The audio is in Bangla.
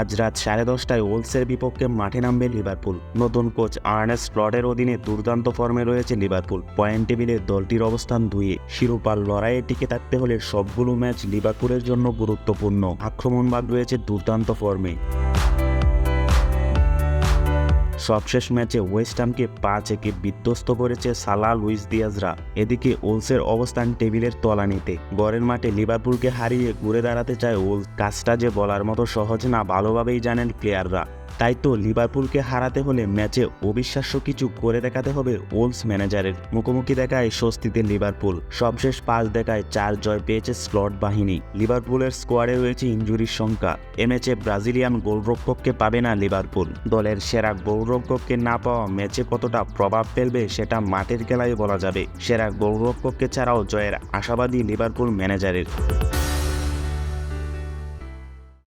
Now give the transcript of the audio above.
আজ রাত সাড়ে দশটায় ওলসের বিপক্ষে মাঠে নামবে লিভারপুল। নতুন কোচ আর্নেস্ট স্লটের অধীনে দুর্দান্ত ফর্মে রয়েছে লিভারপুল। পয়েন্ট টেবিলে দলটির অবস্থান ধুয়ে শিরোপার লড়াইয়ে টিকে থাকতে হলে সবগুলো ম্যাচ লিভারপুলের জন্য গুরুত্বপূর্ণ। আক্রমণবাদ রয়েছে দুর্দান্ত ফর্মে। সবশেষ ম্যাচে ওয়েস্ট হামকে পাঁচ একে বিধ্বস্ত করেছে সালা লুইস দিয়াজরা। এদিকে ওলসের অবস্থান টেবিলের তলানিতে। গড়ের মাঠে লিভারপুলকে হারিয়ে ঘুরে দাঁড়াতে চায় ওলস। কাজটা যে বলার মতো সহজ না, ভালোভাবেই জানেন প্লেয়াররা। তাই তো লিভারপুলকে হারাতে হলে ম্যাচে অবিশ্বাস্য কিছু করে দেখাতে হবে ওলস ম্যানেজারের। মুখোমুখি দেখায় স্বস্তিতে লিভারপুল। সবশেষ পাঁচ দেখায় চার জয় পেয়েছে স্লট বাহিনী। লিভারপুলের স্কোয়াডে রয়েছে ইঞ্জুরির সংখ্যা। এ ম্যাচে ব্রাজিলিয়ান গোলরক্ষককে পাবে না লিভারপুল। দলের সেরা গোলরক্ষককে না পাওয়া ম্যাচে কতটা প্রভাব ফেলবে সেটা মাঠের খেলায় বলা যাবে। সেরা গোলরক্ষককে ছাড়াও জয়ের আশাবাদী লিভারপুল ম্যানেজারের।